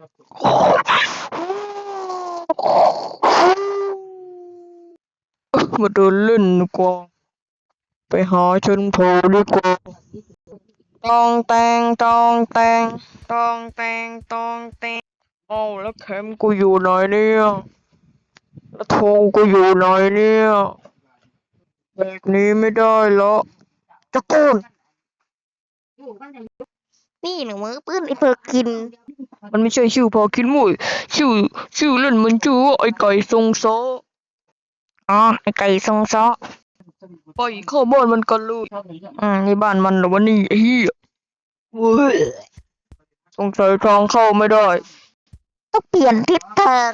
มาเดินเล่นดีกว่าไปหาชนเผ่าดีกว่าตองแตงตองแตงตองแตงตองแตงเอาแล้วเข็มกูอยู่ไหนเนี่ยแล้วธงกูอยู่ไหนเนี่ยแบบนี้ไม่ได้แล้วจะโกน นี่หนูมือปื้นไอ้เพิกกิน มันไม่ใช่ชื่อพอคิดมุ้ยชื่อชื่อเล่นมันชื่อว่าไอ้ไก่ทรงโซออ๋อไอ้ไก่ทรงซ้อไปเข้าบ้านมันกันเลยอืมนี่บ้านมันเหรอวะนี่ไอ้เหี้ยเว้ยสงสัยทางเข้าไม่ได้ ต้องเปลี่ยนทิศทาง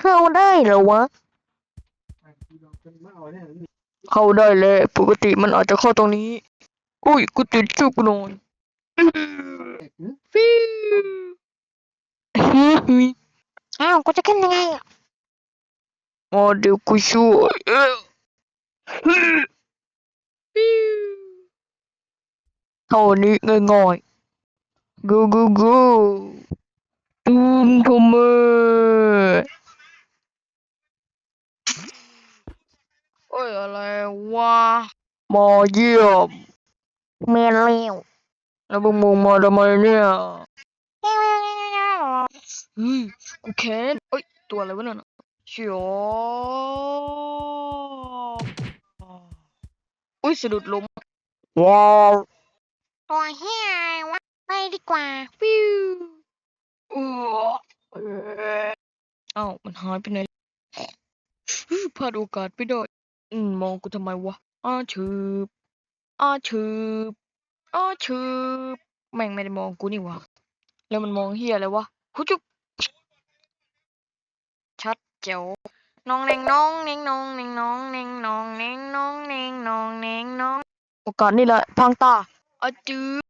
เข้าได้เหรอวะ เข้าได้เลยปกติมันอาจจะเข้าตรงนี้ อุ้ยกูติดชุกนอนฟิวอ้าวกูจะขึ้นยังไงอะอ๋อเดี๋ยวกูช่วยเอ้ยฟิวเท่านี้ ง่ายๆกูกูกูตูมทมเมโอ้ยอะไรวะมาเแล้วมึงมึงมาทำไมเนี่ยเฮ้ยกูแค้นเอ้ย ตัวอะไรวะนั่นน่ะเชียวอุ้ยสะดุดล้มว้าวตัวเฮียวะไปดีกว่าฟิวอ้วเอ่อเอ้ามันหายไปไหนฮึพลาดโอกาสไปได้อืมมองกูทำไมวะอ้าชืบอ้าชืบ อ้าชืบแม่งไม่ได้มองกูนี่หวะแล้วมันมองเฮียอะไรวะคุจุกชัดเจ๋วน้องเน่งน้องเน่งน้องเน่งน้องเน่งน้องเน่งน้องเน่งน้องเน่งน้องโอกาสนี่แหละพังตาอาจืบ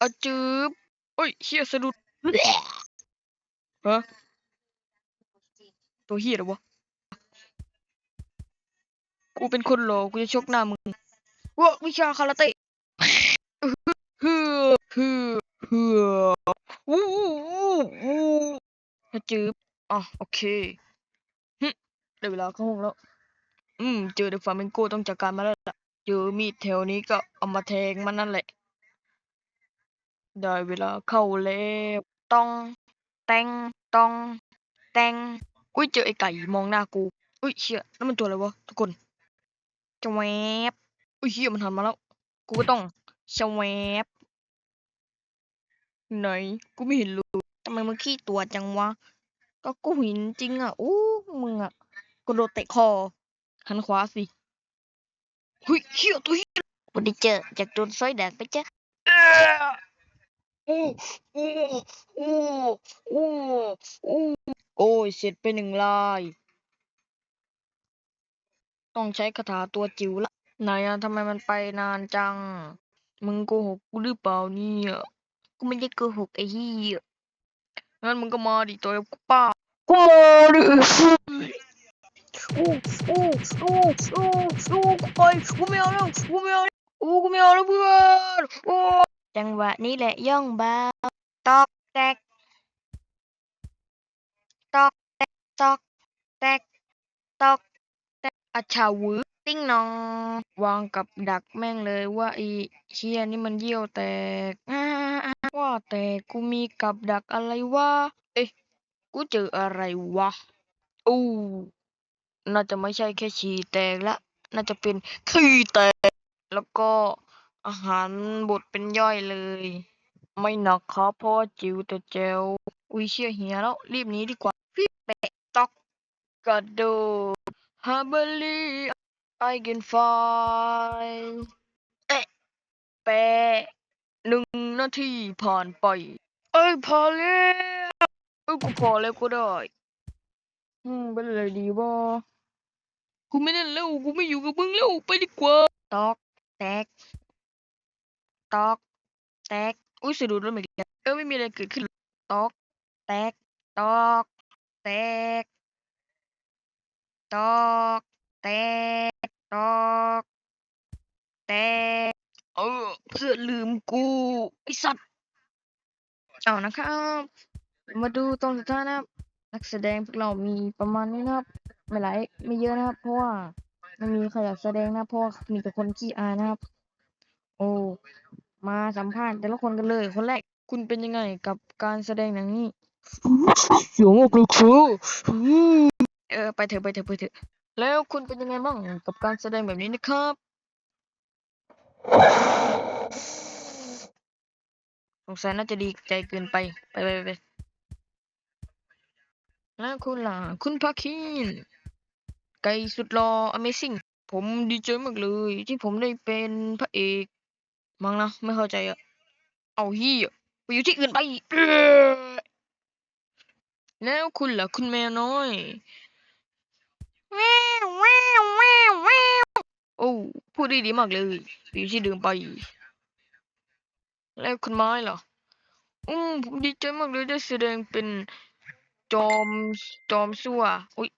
อาจืบเอ้ยเฮียสะดุดฮะตัวเฮียเหรอวะกูเป็นคนหล่อกูจะชกหน้ามึงว้าวิชาคาราเต้เฮือเฮืออวู้วู้วู้อาจืบอะโอเคหึได้เวลาเข้าห้องแล้ว อืม เจอเดอะฟลามิงโกต้องจัดการมาแล้วล่ะเจอมีดแถวนี้ก็เอามาแทงมันนั่นแหละ ได้เวลาเข้าแล้วต้องแตงต้องแตงอุ้ยเจอไอ้ไก่มองหน้ากู อุ้ยเชี่ยนั่นมันตัวอะไรวะทุกคนจะแวบอุ้ยเชี่ยมันหันมาแล้ว กูก็ต้องชะแวบ ไหน กูไม่เห็นเลยทำไมมึงขี้ตัวจังวะ ก็กูเห็นจริงอะอู้มึงอะกระโดดเตะคอ หันขวาสิเฮ้ยเชี่ยวตัวเหี้ยกูได้เจอจากโดนซอยแดกไปเจอโอ้โอ้โอ้โอ้โอ้โอ้ยเสร็จไปหนึ่งลาย ต้องใช้คาถาตัวจิ๋วละไหนอะทำไมมันไปนานจัง มึงโกหกกูหรือเปล่าเนี่ย กูไม่ได้โกหกไอ้เหี้ยงั้นมึงก็มาดิตัวเดียวกูป้ากูมาดิโอ้โอ้โอ้โอ้โอ้กูไปกูไม่เอาแล้วกูไม่เอาแล้วโอ้กูไม่เอาแล้วเพื่อนโอ้จังหวะนี้แหละย่องเบาตอกแตกตอกแตกตอกแตกตอกแตกอาชาวือติ้งนองวางกับดักแม่งเลยว่าไอ้เชียนี่มันเยี่ยวแตกอ่าอ่าว่า แต่กูมีกับดักอะไรวะ เอ๊ะ กูเจออะไรวะ อู้ น่าจะไม่ใช่แค่ฉี่แตกละ น่าจะเป็นขี้แตก แล้วก็อาหารบดเป็นย่อยเลย ไม่หนักครับเพราะว่าจิ๋วแต่แจวอุ้ยเชี่ยเหียแล้ว รีบหนีดีกว่าฟิแปะตอกกระโดดฮาเบลีไอเกนไฟเอ๊ะแปะ หนึ่งนาทีผ่านไป เอ้ยพอแล้วเอ้ยกูพอแล้วก็ได้ อืมเป็นอะไรดีวะกูไม่เล่นแล้วกูไม่อยู่กับมึงแล้วไปดีกว่า ตอก แตก ตอก แตก อุ้ยสะดุดแล้วเหมือนกันเออไม่มีอะไรเกิดขึ้น ตอก แตก ตอก แตก ตอก แตก ตอกแตก เออเพื่อน ลืมกูไอสัตว์เอานะครับ มาดูตอนสุดท้ายนะครับ นักแสดงพวกเรามีประมาณนี้นะครับ ไม่หลายไม่เยอะนะครับ เพราะว่าไม่มีใครอยากแสดงนะเพราะว่ามีแต่คนขี้อายนะครับ โอ้มาสัมภาษณ์แต่ละคนกันเลยคนแรกคุณเป็นยังไงกับการแสดงหนังนี้เสียงออกเลยครูเออไปเถอะไปเถอะไปเถอะ แล้วคุณเป็นยังไงบ้างกับการแสดงแบบนี้นะครับส งสัยน่าจะดีใจเกินไป ไปไปไปแล้วคุณล่ะ คุณพาคิน ไก่สุดหล่อ Amazing ผมดีใจมากเลย ที่ผมได้เป็นพระเอก มั้งนะ ไม่เข้าใจอะเอาฮียไปอยู่ที่อื่นไป แล้วคุณล่ะ คุณแมวน้อยแววแววแววแววโอ้พูดได้ดีมากเลยไปอยู่ที่เดิมไป แล้วคุณไม้ล่ะอืมผมดีใจมากเลยได้แสดงเป็นจอมจอมซั่วอุ้ย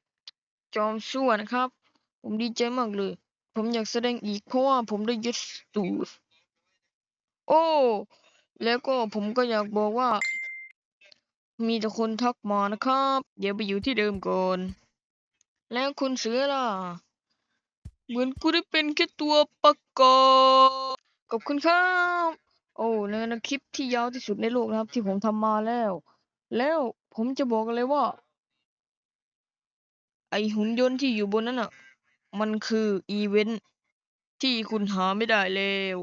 จอมซั่วนะครับ ผมดีใจมากเลย ผมอยากแสดงอีกเพราะว่าผมได้ยึดสูตรโอ้ แล้วก็ผมก็อยากบอกว่า มีแต่คนทักมานะครับ เดี๋ยวไปอยู่ที่เดิมก่อน แล้วคุณเสือล่ะ เหมือนกูได้เป็นแค่ตัวประกอบขอบคุณครับ โอ้ในนคลิปที่ยาวที่สุดในโลกนะครับ ที่ผมทำมาแล้ว แล้วผมจะบอกเลยว่า ไอหุ่นยนต์ที่อยู่บนนั้นอะ มันคืออีเวนท์ที่คุณหาไม่ได้แล้ว